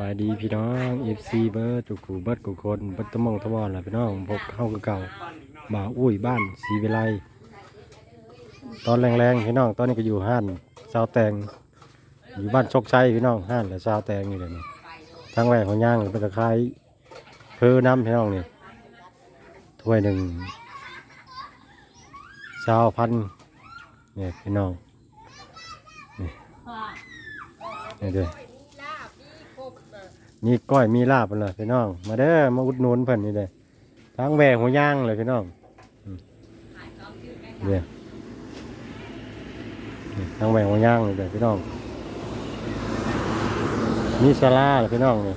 บายดีพี่น้องเอฟซีเบิร์จุกูเบิร์ดกุคนเบิร์ดตะมองตะวอนล่ะพี่น้องพบเข้าคือเก่าบ่าวอุ้ยบ้านสีเวไลตอนแรงๆพี่น้องตอนนี้ก็อยู่ห้านซาวแตงอยู่บ้านโชคชัยพี่น้องห้านและซาวแตงนี่แหละนี่ทางแหวกของย่างเป็นตะไคร้เพอน้ำพี่น้องนี่ถ้วยหนึ่งชาวพันเนี่ยพี่น้องนี่นี่เด้อ มีก้อยมีลาบเลยพี่น้อง มาเด้อมาอุดหนุนเพิ่นนี่เลยทั้งแหวกหัวย่างเลยพี่น้องอืมเดี๋ยวนี่ทั้งแหวกหัวย่างเลยเด้อพี่น้องมีสลาเลยพี่น้องนี่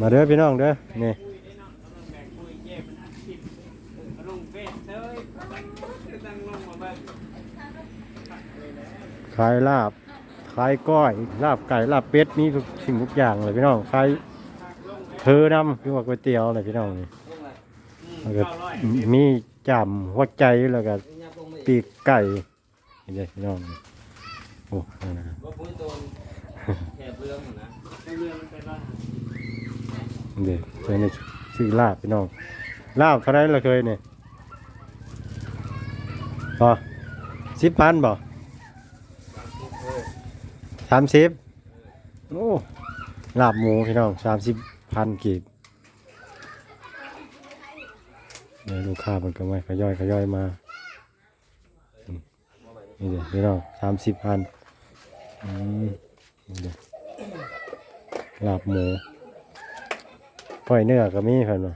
มาเด้อพี่น้องเด้อนี่ขายลาบ ขายก้อยลาบไก่ลาบเป็ดมีทุกสิ่งทุกอย่างเลยพี่น้องขายเพอนำคือว่าก๋วยเตี๋ยวเลยพี่น้องนี่แล้วก็มีจำหัวใจแล้วก็ปีกไก่นี่เลยพี่น้องนี่โอ้นะว่าปุ้ยโดนแถบเรื่องหมดนะแถบเรื่องมันเป็นว่านี่เด็กเคยในซื้อลาบพี่น้องลาบเท่าไรเราเคยเนี่ยพอสิบพันบ่ สามสิบโอ้ลาบหมูพี่น้องสามสิบพันกีบเนี่ยลูกค้ามันก็ไม่ขย่อยขย่อยมา นี่เด็กพี่น้องสามสิบพันอืมนี่เด็กลาบหมูก้อยเนื้อก็มีเพิ่นว่า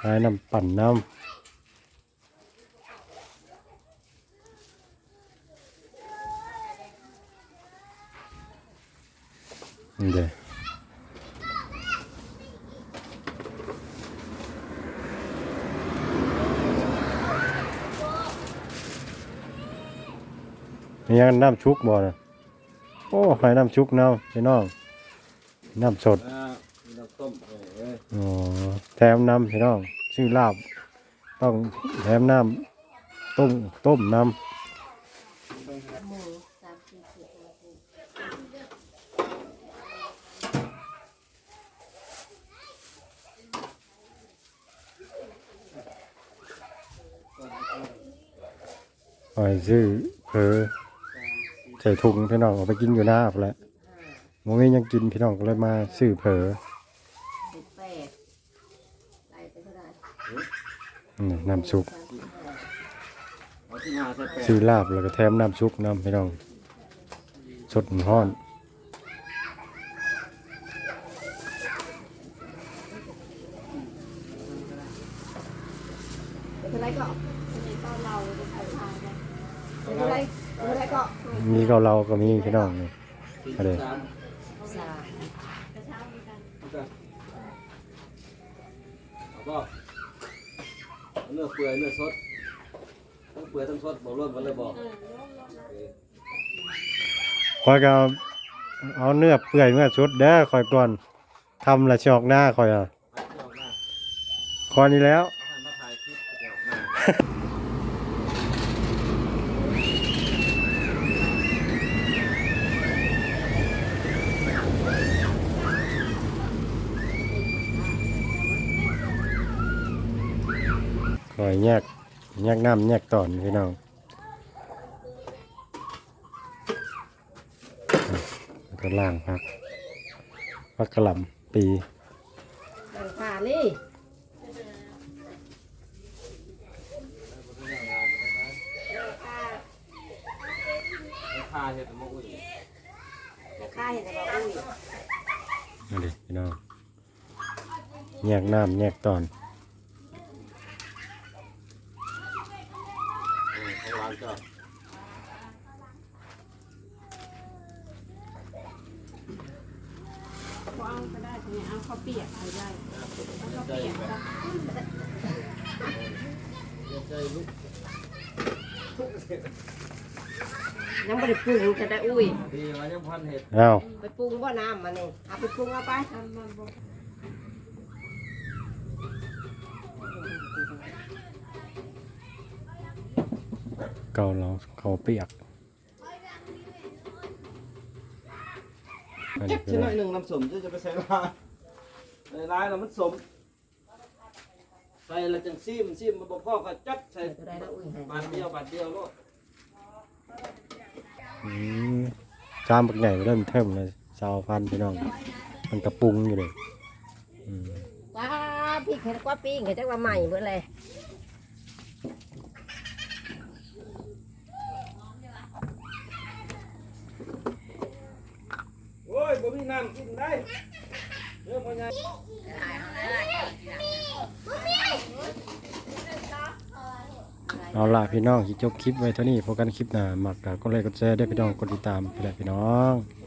ขายน้ำปั่นน้ำ นี่เด้อมียังน้ำชุกบ่นะโอ้ขายน้ำชุกน้ำพี่น้องน้ำสดอ่าเราต้มเอออ๋อแถมน้ำพี่น้องชื่อลาบ ต้องแถมน้ำต้มต้มน้ำ ไปซื้อเพอใส่ถุงพี่น้องเอาไปกินอยู่หน้าพนแหล้วโมมียังกินพี่น้องก็เลยมาซื้อเพอสิบแปดไล่ไปเท่าไหร่อืมน้ำซุปเอาที่มาใส่แป้งซื้อลาบแล้วก็แถมน้ำซุปน้ำพี่น้องสดห้อนเท่าไหร่ก็ก็เราเป็นใครทานกัน เท่าไหร่เท่าไหร่ก็มีเกาเราก็มีพี่น้องนี่สี่อะไรสิบสามสาเอาก็เนื้อเปื่อยเนื้อสดทั้งเปื่อยทั้งสดบอกร่วมกันเลยบอกคอยก็เอาเอาเนื้อเปื่อยเนื้อชุดเด้อคอยก่อนทำละชอกหน้าคอยอะเอาหน้าคอยนี้แล้ว อามาถ่ายคลิปเดี๋ยวหน้าคอยแยกแยกน้ำแยกตอนพี่น้องแล้วก็ล่างพักพักกระหล่ำปีแบ่งขานี่ราคาเห็ดมะอุ้ยค่าเห็นแต่ว่าอุ้ยนั่นดิพี่น้องแยกน้ำแยกตอน เอ เรานก็เอาก็ได้เนี่ยเอาข้าวเปียกไปได้เอาข้าวใจเปียกแบบก็ใจลุกยังไม่ได้ปรุงจะได้อุ้ยดีว่ายังพันเห็ดอ้าไปปรุงว่าน้ำมันนี่เอาไปปรุงเอาไป กเก่าเราเขาเปียกอันนี้เจ็บพี่ชิ้นน้หอน่องยหนึ่งน้ำสมจะจะไปใส่ลายในลายแล้วมันสมใส่แล้วจังซิมซิมมันบ่พอก็จับใส่ตัวใดแล้วอุ้ยให้บาทเดียวบาทเดียวโลดอืมจามปักใหญ่เริ่มเทิมเลยชาวพันธุ์พี่น้อง มันกระปรุงอยู่เลยอืมว้าพี่เห็นกว่าปิ้งเห็นจังว่าใหม่เบิดเลย โอ้ยบ่มี น้ำกินได้เรื่องมันยังเอาล่ะพี่น้องที่จบคลิปไว้เท่านี้พบกันคลิปหน้ามักก็เลยกดแชร์ได้วยพี่น้องกดติดตามไปเลยพี่น้อง